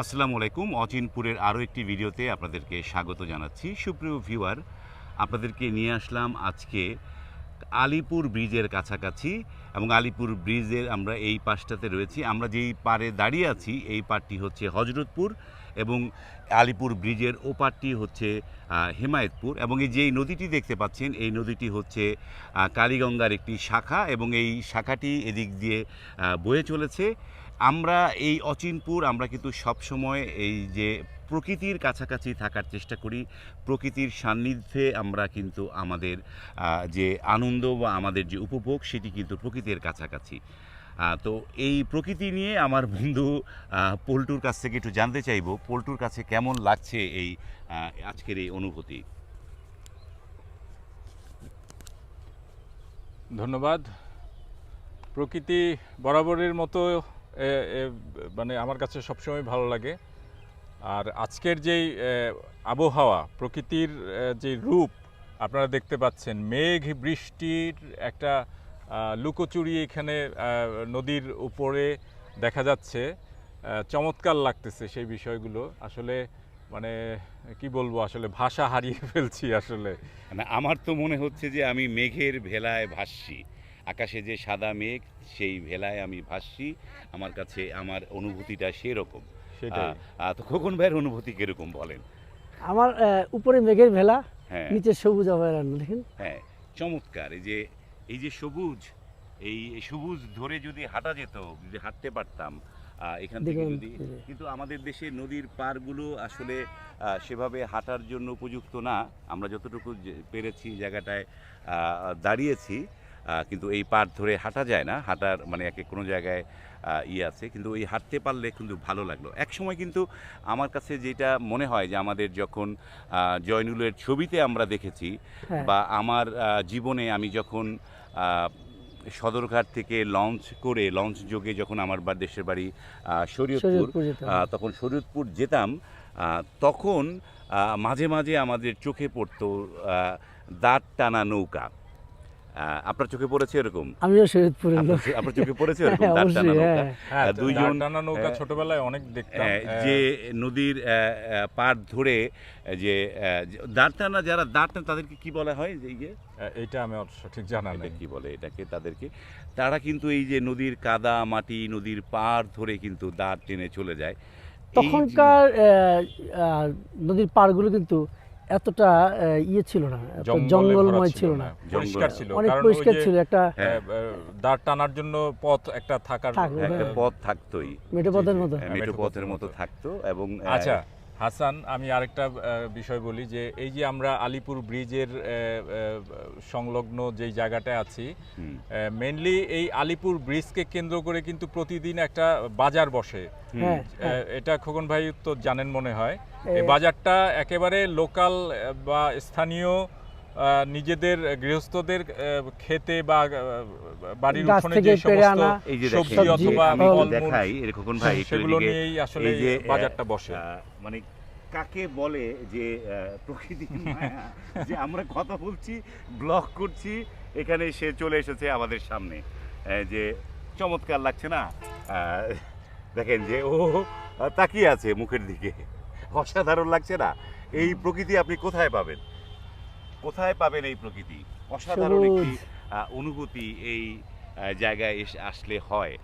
আসসালামু আলাইকুম। অচিনপুরের আরও একটি ভিডিওতে আপনাদেরকে স্বাগত জানাচ্ছি। সুপ্রিয় ভিউয়ার, আপনাদেরকে নিয়ে আসলাম আজকে আলিপুর ব্রিজের কাছাকাছি এবং আলিপুর ব্রিজের আমরা এই পাশটাতে রয়েছি। আমরা যেই পারে দাঁড়িয়ে আছি, এই পারটি হচ্ছে হজরতপুর এবং আলিপুর ব্রিজের ও পারটি হচ্ছে হেমায়েতপুর এবং এই যেই নদীটি দেখতে পাচ্ছেন, এই নদীটি হচ্ছে কালীগঙ্গার একটি শাখা এবং এই শাখাটি এদিক দিয়ে বয়ে চলেছে। আমরা এই অচিনপুর, আমরা কিন্তু সবসময় এই যে প্রকৃতির কাছাকাছি থাকার চেষ্টা করি। প্রকৃতির সান্নিধ্যে আমরা কিন্তু আমাদের যে আনন্দ বা আমাদের যে উপভোগ, সেটি কিন্তু প্রকৃতির কাছাকাছি। তো এই প্রকৃতি নিয়ে আমার বন্ধু পল্টুর কাছ থেকে একটু জানতে চাইব, পল্টুর কাছে কেমন লাগছে এই আজকের এই অনুভূতি? ধন্যবাদ। প্রকৃতি বরাবরের মতো মানে আমার কাছে সবসময় ভালো লাগে। আর আজকের যেই আবহাওয়া, প্রকৃতির যে রূপ আপনারা দেখতে পাচ্ছেন, মেঘ, বৃষ্টির একটা লুকোচুরি এখানে নদীর উপরে দেখা যাচ্ছে। চমৎকার লাগতেছে সেই বিষয়গুলো। আসলে মানে কি বলব, আসলে ভাষা হারিয়ে ফেলছি আসলে। মানে আমার তো মনে হচ্ছে যে আমি মেঘের ভেলায় ভাসছি। আকাশে যে সাদা মেঘ সেই ভেলায় আমি ভাসছি। আমার কাছে আমার অনুভূতিটা সেরকম। তো খোকন ভাইয়ের অনুভূতি কীরকম বলেন? আমার উপরে মেঘের ভেলা হ্যাঁ। নিচে সবুজ অভয়ারণ্য দেখেন। হ্যাঁ চমৎকার। এই যে এই যে সবুজ এই সবুজ ধরে যদি হাঁটা যেত যদি হাঁটতে পারতাম আহ, এখান থেকে যদি কিন্তু আমাদের দেশে নদীর পাড়গুলো আসলে সেভাবে হাঁটার জন্য উপযুক্ত না। আমরা যতটুকু পেরেছি জায়গাটায় আহ, দাঁড়িয়েছি কিন্তু এই পাড় ধরে হাঁটা যায় না। হাঁটার মানে একে কোনো জায়গায় আহ, ইয়ে আছে। কিন্তু এই হাঁটতে পারলে কিন্তু ভালো লাগল। এক সময় কিন্তু আমার কাছে যেটা মনে হয় যে আমাদের যখন জয়নুলের ছবিতে আমরা দেখেছি হ্যাঁ। বা আমার জীবনে আমি যখন সদরঘাট থেকে লঞ্চ করে লঞ্চ যোগে যখন আমার বা দেশের বাড়ি শরীয়তপুর তখন শরীয়তপুর যেতাম তখন মাঝে মাঝে আমাদের চোখে পড়তো দাঁত টানা নৌকা। আপনার চোখে পড়েছে এরকম? আমিও শরীয়তপুরের লোক আপনার আপনার চোখে পড়েছে এরকম হ্যাঁ, টানা নৌকা? হ্যাঁ। হ্যাঁ দুইজন, দাঁড় টানা নৌকা ছোটবেলায় অনেক দেখতাম। আহ, যে নদীর পাড় ধরে যে আহ, যে দাঁত টানা যারা দাঁত টানা তাদেরকে কি বলা হয় যে ইয়ে আহ, এইটা আমার সঠিক জানা এটা নেই। কি বলে এটাকে তাদেরকে? তারা কিন্তু এই যে নদীর কাদা মাটি নদীর পাড় ধরে কিন্তু দাঁড় টেনে চলে যায়। তখনকার আহ, আহ, নদীর পাড়গুলো কিন্তু এতটা আহ, ইয়ে ছিল না জঙ্গলময় ছিল না। পরিষ্কার ছিল। অনেক কারণ ওই পরিষ্কার ছিল একটা আহ, আহ, দাঁড় টানার জন্য পথ একটা থাকার থাকবে, একটা হ্যাঁ। পথ থাকতোই। মেঠো পথের মতো। হ্যাঁ, মেঠো পথের মতো। থাকতো এবং আচ্ছা হাসান আমি আরেকটা বিষয় বলি যে এই যে আমরা আলিপুর ব্রিজের সংলগ্ন যেই জায়গাটা আছি মেনলি এই আলিপুর ব্রিজকে কেন্দ্র করে কিন্তু প্রতিদিন একটা বাজার বসে। হ্যাঁ আহ, এটা খোকন ভাই তো জানেন মনে হয়। এই বাজারটা একেবারে লোকাল বা স্থানীয় নিজেদের গৃহস্থদের খেতে বা বাড়ির উঠোনে যে সমস্ত এই যে সবজি অথবা আমি দেখাই এরকম ভাই সেগুলো নিয়েই আসলে এই যে বাজারটা বসে। মানে কাকে বলে যে মায়া, যে আমরা কথা বলছি ব্লগ করছি এখানে সে চলে এসেছে আমাদের সামনে। যে চমৎকার লাগছে না? আহ, দেখেন যে ও তাকিয়ে আছে মুখের দিকে। অসাধারণ লাগছে না? এই প্রকৃতি আপনি কোথায় পাবেন? কোথায় পাবেন এই প্রকৃতি? অসাধারণ একটি অনুভূতি এই জায়গায় এসে আসলে হয়।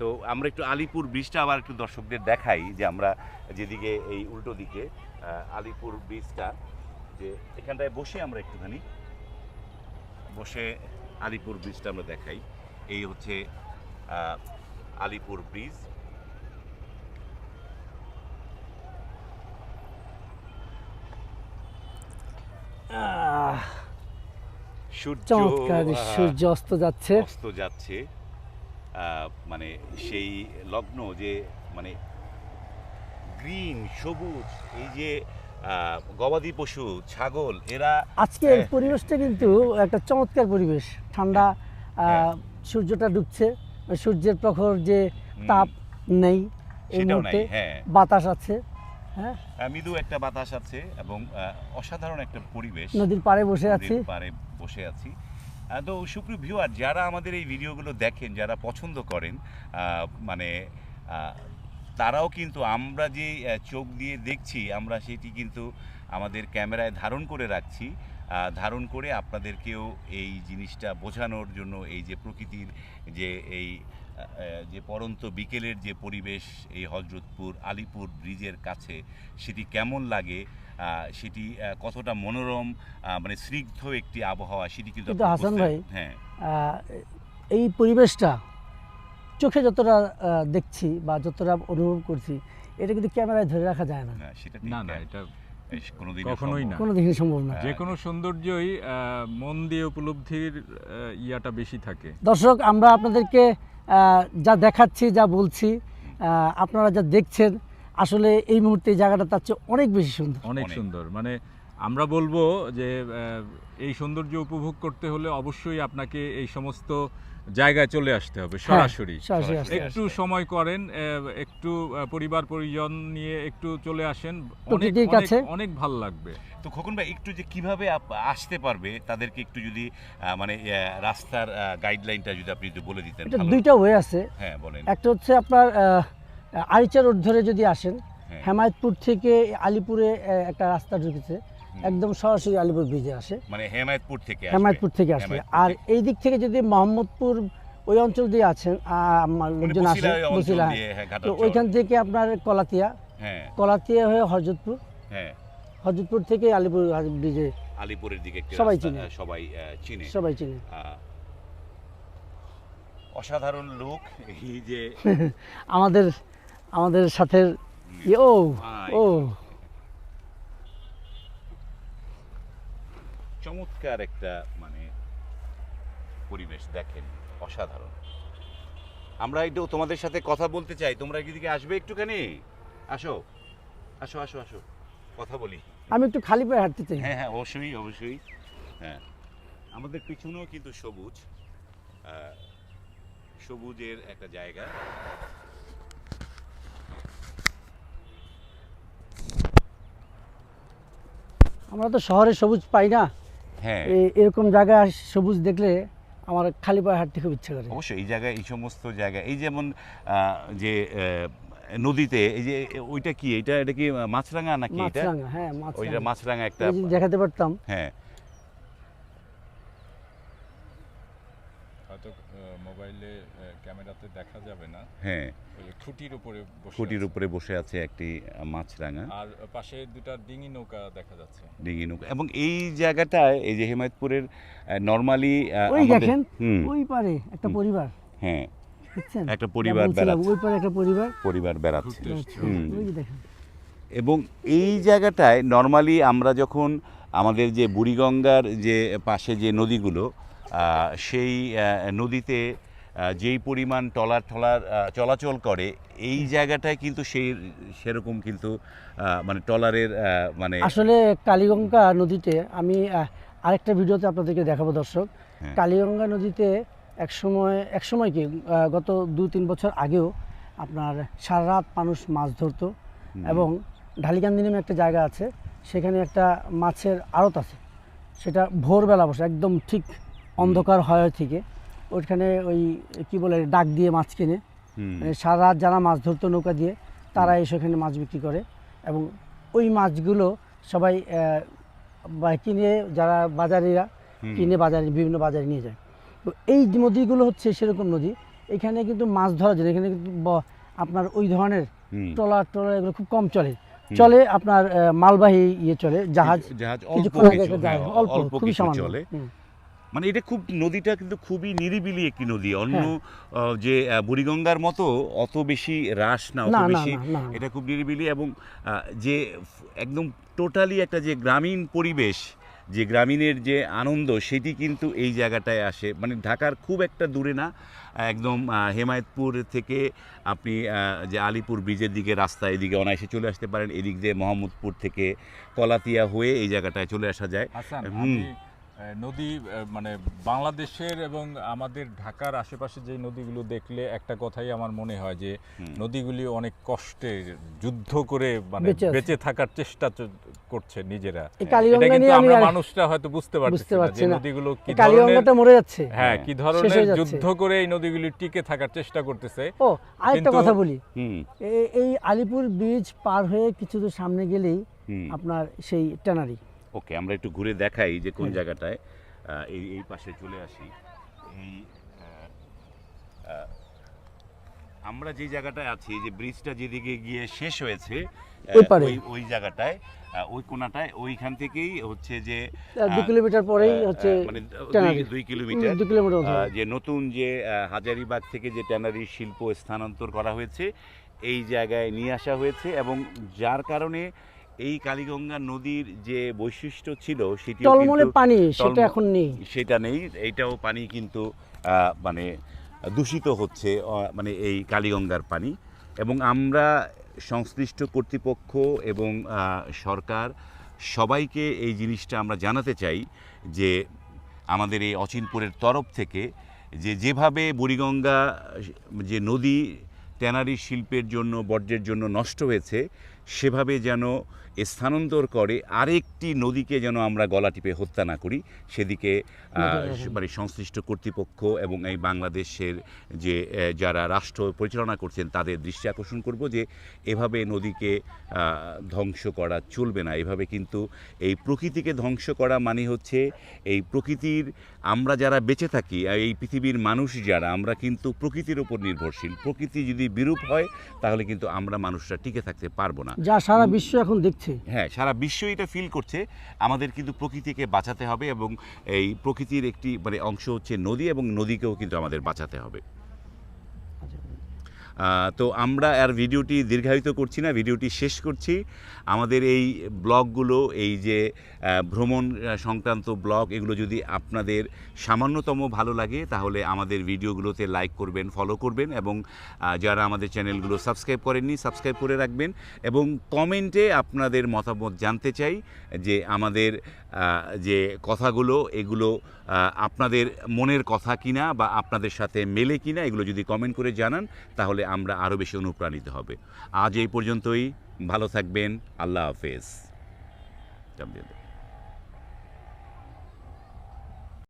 তো আমরা একটু আলিপুর ব্রিজটা আবার একটু দর্শকদের দেখাই যে আমরা যেদিকে এই উল্টো দিকে আলিপুর ব্রিজটা যে এখানটায় বসে আমরা একটুখানি বসে আলিপুর ব্রিজটা আমরা দেখাই। এই হচ্ছে আলিপুর ব্রিজ। সূর্য চমৎকার সূর্য অস্ত যাচ্ছে। অস্ত যাচ্ছে। মানে সেই লগ্ন যে মানে গ্রিন সবুজ এই যে গবাদি পশু ছাগল এরা আজকে হ্যাঁ। পরিবেশটা কিন্তু একটা চমৎকার পরিবেশ। ঠান্ডা হ্যাঁ। সূর্যটা ডুবছে। সূর্যের প্রখর যে তাপ নেই এই মুহূর্তে। হ্যাঁ। বাতাস আছে। হ্যাঁ মৃদু একটা বাতাস আছে এবং অসাধারণ একটা পরিবেশ। নদীর পাড়ে বসে আছি। পাড়ে বসে আছি। তো সুপ্রিয় ভিউয়ার যারা আমাদের এই ভিডিওগুলো দেখেন যারা পছন্দ করেন মানে তারাও কিন্তু আমরা যে চোখ দিয়ে দেখছি আমরা সেটি কিন্তু আমাদের ক্যামেরায় ধারণ করে রাখছি। ধারণ করে আপনাদেরকেও এই জিনিসটা বোঝানোর জন্য এই যে প্রকৃতির যে এই যে পরন্ত বিকেলের যে পরিবেশ এই হজরতপুর আলিপুর ব্রিজের কাছে সেটি কেমন লাগে আহ, সেটি কতটা মনোরম মানে স্নিগ্ধ একটি আবহাওয়া সেটি কিন্তু হাসান ভাই, হ্যাঁ এই পরিবেশটা চোখে যতটা দেখছি বা যতটা অনুভব করছি এটা কিন্তু ক্যামেরায় ধরে রাখা যায় না না সেটা না না। এটা এই কোনোদিনই কখনোই না। কোনো দিনই সম্ভব না। যে কোনো সৌন্দর্যই আহ, মন দিয়ে উপলব্ধির ইয়াটা বেশি থাকে দর্শক আমরা আপনাদেরকে যা দেখাচ্ছি যা বলছি আপনারা যা দেখছেন আসলে এই মুহূর্তে এই জায়গাটা তার চেয়ে অনেক বেশি সুন্দর অনেক অনেক। সুন্দর মানে আমরা বলব যে এই সৌন্দর্য উপভোগ করতে হলে অবশ্যই আপনাকে এই সমস্ত জায়গায় চলে আসতে হবে হ্যাঁ, সরাসরি। সরাসরি একটু সময় করেন একটু পরিবার পরিজন নিয়ে একটু চলে আসেন। অনেক অনেক ভালো লাগবে। তো খোকন ভাই একটু যে কীভাবে আসতে পারবে তাদেরকে একটু যদি আহ, মানে রাস্তার গাইডলাইনটা যদি আপনি একটু বলে দিতেন দুইটা ওয়ে আছে। হ্যাঁ বলেন। একটা হচ্ছে আপনার আহ, আরিচা রোড ধরে যদি আসেন হ্যাঁ। হেমায়তপুর থেকে আলিপুরে একটা রাস্তা ঢুকেছে। একদম সরাসরি আলিপুর ব্রিজে আসে। মানে হেমায়তপুর থেকে। হেমায়তপুর থেকে আসবে। আর এই দিক থেকে যদি মোহাম্মদপুর ওই অঞ্চল দিয়ে আছেন আমার মানে লোকজন আসে বসিলা হ্যাঁ, তো ওইখান থেকে আপনার কলাতিয়া। হ্যাঁ। কলাতিয়া হয়ে হরজতপুর হ্যাঁ। হরজতপুর থেকে আলিপুর ব্রিজে আলিপুরের দিকে সবাই চিনে। সবাই চিনে। সবাই চিনে। অসাধারণ লোক এই যে। আমাদের আমাদের সাথে ও ও। চমৎকার একটা মানে পরিবেশ দেখেন অসাধারণ। আমরা একটু তোমাদের সাথে কথা বলতে চাই তোমরা এদিকে আসবে একটুখানি? আসো আসো আসো আসো কথা বলি। আমি একটু খালি পায়ে হাঁটতে চাই। হ্যাঁ হ্যাঁ অবশ্যই অবশ্যই হ্যাঁ। আমাদের পিছনেও কিন্তু সবুজ সবুজের একটা জায়গা। আমরা তো শহরে সবুজ পাই না। এরকম জায়গায় সবুজ দেখলে আমার খালি পায়ে হাঁটতে খুব ইচ্ছে করে। অবশ্যই এই জায়গায় এই সমস্ত জায়গা এই যেমন যে নদীতে এই যে ওইটা কি? এটা এটা কি মাছরাঙা নাকি এটা? মাছরাঙা হ্যাঁ ওইটা মাছরাঙা মাছরাঙা একটা দেখাতে পারতাম। হ্যাঁ। হয়তো মোবাইলে ক্যামেরাতে দেখা যাবে না। হ্যাঁ। খুঁটির উপরে বসে খুঁটির আছে। উপরে বসে আছে একটি মাছরাঙা। আর পাশে দুটা ডিঙি নৌকা দেখা যাচ্ছে। ডিঙি নৌকা। এবং এই জায়গাটায় এই যে হেমায়তপুরের নর্মালি ওই দেখেন ওই পারে একটা পরিবার। হ্যাঁ। একটা পরিবার বেড়াচ্ছে। ওই পারে একটা পরিবার। পরিবার বেড়াচ্ছে। দেখেন। এবং এই জায়গাটায় নর্মালি আমরা যখন আমাদের যে বুড়িগঙ্গার যে পাশে যে নদীগুলো সেই নদীতে যেই পরিমাণ টলার টলার চলাচল করে এই জায়গাটায় কিন্তু সেই সেরকম কিন্তু মানে টলারের মানে আসলে কালীগঙ্গা নদীতে আমি আরেকটা ভিডিওতে আপনাদেরকে দেখাবো দর্শক। হ্যাঁ। কালীগঙ্গা নদীতে এক সময় এক সময় কি গত দু তিন বছর আগেও আপনার সারা রাত মানুষ মাছ ধরতো এবং ঢালিকান্দি নামে একটা জায়গা আছে সেখানে একটা মাছের আড়ত আছে। সেটা ভোরবেলা বসে একদম ঠিক অন্ধকার হয় থেকে। ওইখানে ওই কি বলে ডাক দিয়ে মাছ কিনে। মানে সারা রাত যারা মাছ ধরতো নৌকা দিয়ে তারা এসে ওখানে মাছ বিক্রি করে। এবং ওই মাছগুলো সবাই কিনে যারা বাজারিরা কিনে বাজারে বিভিন্ন বাজারে নিয়ে যায়। তো এই নদীগুলো হচ্ছে সেরকম নদী। এখানে কিন্তু মাছ ধরা যায় এখানে কিন্তু আপনার ওই ধরনের ট্রলার ট্রলার এগুলো খুব কম চলে। চলে আপনার মালবাহী ইয়ে চলে জাহাজ। জাহাজ অল্প হ্যাঁ, অল্প খুবই সামান্য। মানে এটা খুব নদীটা কিন্তু খুবই নিরিবিলি একটি নদী অন্য হ্যাঁ। যে বুড়িগঙ্গার মতো অত বেশি রাস না অত বেশি। এটা খুব নিরিবিলি এবং যে একদম টোটালি একটা যে গ্রামীণ পরিবেশ যে গ্রামীণের যে আনন্দ সেটি কিন্তু এই জায়গাটায় আসে মানে ঢাকার খুব একটা দূরে না একদম হেমায়তপুর থেকে আপনি আহ, যে আলিপুর ব্রিজের দিকে রাস্তা এদিকে অনায়াসে চলে আসতে পারেন এদিক দিয়ে মোহাম্মদপুর থেকে কলাতিয়া হয়ে এই জায়গাটায় চলে আসা যায় হুম। নদী মানে বাংলাদেশের এবং আমাদের ঢাকার আশেপাশে যে নদীগুলো দেখলে একটা কথাই আমার মনে হয় যে। নদীগুলি অনেক কষ্টে যুদ্ধ করে মানে বেঁচে থাকার চেষ্টা করছে নিজেরা। এটা কিন্তু আমরা মানুষরা হয়তো বুঝতে পারছি না। নদীগুলো কি ধরনের মরে যাচ্ছে। হ্যাঁ কি ধরনের যুদ্ধ করে এই নদীগুলি টিকে থাকার চেষ্টা করতেছে। ও আরেকটা কথা বলি। এই আলিপুর ব্রিজ পার হয়ে কিছু দূর সামনে গেলেই আপনার সেই ট্যানারি। ওকে আমরা একটু ঘুরে দেখাই যে কোন। জায়গাটায় এই এই পাশে চলে আসি এই আমরা যে জায়গাটায় আছি যে ব্রিজটা যেদিকে গিয়ে শেষ হয়েছে ওই ওই জায়গাটায় ওই কোনাটায় ওইখান থেকেই হচ্ছে যে দু কিলোমিটার পরেই হচ্ছে মানে দুই- কিলোমিটার দু কিলোমিটার। যে নতুন যে হাজারিবাগ থেকে যে ট্যানারি শিল্প স্থানান্তর করা হয়েছে এই জায়গায় নিয়ে আসা হয়েছে এবং যার কারণে এই কালীগঙ্গা নদীর যে বৈশিষ্ট্য ছিল সেটি টলমলে পানি সেটা এখন নেই। সেটা নেই এইটাও পানি কিন্তু মানে দূষিত হচ্ছে মানে এই কালীগঙ্গার পানি। এবং আমরা সংশ্লিষ্ট কর্তৃপক্ষ এবং সরকার সবাইকে এই জিনিসটা আমরা জানাতে চাই যে আমাদের এই অচিনপুরের তরফ থেকে যে যেভাবে বুড়িগঙ্গা যে নদী ট্যানারি শিল্পের জন্য বর্জ্যের জন্য নষ্ট হয়েছে সেভাবে যেন স্থানান্তর করে আরেকটি নদীকে যেন আমরা গলা টিপে হত্যা না করি সেদিকে। মানে সংশ্লিষ্ট কর্তৃপক্ষ এবং এই বাংলাদেশের যে যারা রাষ্ট্র পরিচালনা করছেন তাদের দৃষ্টি আকর্ষণ করব যে এভাবে নদীকে ধ্বংস করা চলবে না। এভাবে কিন্তু এই প্রকৃতিকে ধ্বংস করা মানে হচ্ছে এই প্রকৃতির আমরা যারা বেঁচে থাকি এই পৃথিবীর মানুষ যারা আমরা কিন্তু প্রকৃতির ওপর নির্ভরশীল। প্রকৃতি যদি বিরূপ হয় তাহলে কিন্তু আমরা মানুষরা টিকে থাকতে পারব না। যা সারা বিশ্ব এখন দেখছে হ্যাঁ সারা বিশ্ব এটা ফিল করছে। আমাদের কিন্তু প্রকৃতিকে বাঁচাতে হবে এবং এই প্রকৃতির একটি মানে অংশ হচ্ছে নদী এবং নদীকেও কিন্তু আমাদের বাঁচাতে হবে। তো আমরা আর ভিডিওটি দীর্ঘায়িত করছি না, ভিডিওটি শেষ করছি। আমাদের এই ব্লগগুলো, এই যে ভ্রমণ সংক্রান্ত ব্লগ, এগুলো যদি আপনাদের সামান্যতম ভালো লাগে, তাহলে আমাদের ভিডিওগুলোতে লাইক করবেন, ফলো করবেন এবং যারা আমাদের চ্যানেলগুলো সাবস্ক্রাইব করেননি, সাবস্ক্রাইব করে রাখবেন এবং কমেন্টে আপনাদের মতামত জানতে চাই যে আমাদের যে কথাগুলো, এগুলো আপনাদের মনের কথা কিনা বা আপনাদের সাথে মেলে কিনা, এগুলো যদি কমেন্ট করে জানান, তাহলে আমরা আরও বেশি অনুপ্রাণিত হবে। আজ এই পর্যন্তই। ভালো থাকবেন। আল্লাহ হাফেজ।